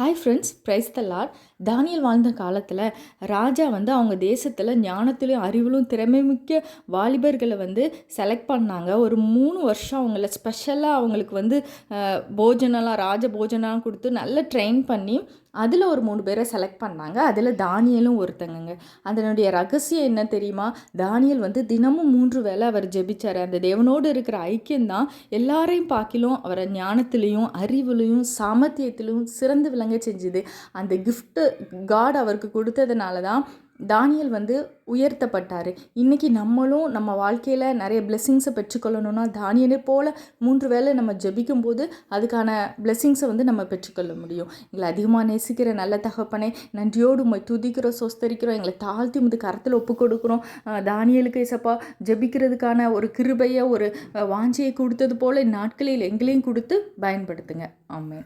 Hi friends praise the lord Daniel வாழ்ந்த காலத்தில் ராஜா வந்து அவங்க தேசத்தில் ஞானத்திலும் அறிவிலும் திறமைமிக்க வாலிபர்களை வந்து செலக்ட் பண்ணாங்க. ஒரு மூணு வருஷம் அவங்கள ஸ்பெஷலாக அவங்களுக்கு வந்து போஜனெல்லாம் ராஜ போஜனம்லாம் கொடுத்து நல்லா ட்ரெயின் பண்ணி அதில் ஒரு மூணு பேரை செலக்ட் பண்ணாங்க. அதில் தானியலும் ஒருத்தங்கங்க. அதனுடைய ரகசியம் என்ன தெரியுமா? தானியல் வந்து தினமும் மூன்று வேளை அவர் ஜெபிச்சார். அந்த தேவனோடு இருக்கிற ஐக்கியம்தான் எல்லாரையும் பார்க்கிலும் அவரை ஞானத்திலையும் அறிவுலையும் சாமர்த்தியத்திலையும் சிறந்து விளங்க செஞ்சுது. அந்த கிஃப்ட்டு காட் அவருக்கு கொடுத்ததுனால தான் தானியல் வந்து உயர்த்தப்பட்டார். இன்றைக்கி நம்மளும் நம்ம வாழ்க்கையில் நிறைய பிளெஸ்ஸிங்ஸை பெற்றுக்கொள்ளணும்னா தானியலை போல் மூன்று வேளை நம்ம ஜபிக்கும் போது அதுக்கான பிளெஸ்ஸிங்ஸை வந்து நம்ம பெற்றுக்கொள்ள முடியும். எங்களை அதிகமாக நேசிக்கிற நல்ல தகப்பனே நன்றியோடு உண்மை துதிக்கிறோம் சொஸ்தரிக்கிறோம் எங்களை தாழ்த்தி முது கரத்தில் ஒப்பு கொடுக்குறோம். தானியலுக்கு சப்பா ஜெபிக்கிறதுக்கான ஒரு கிருபையை ஒரு வாஞ்சியை கொடுத்தது போல் நாட்களில் எங்களையும் கொடுத்து பயன்படுத்துங்க. ஆமாம்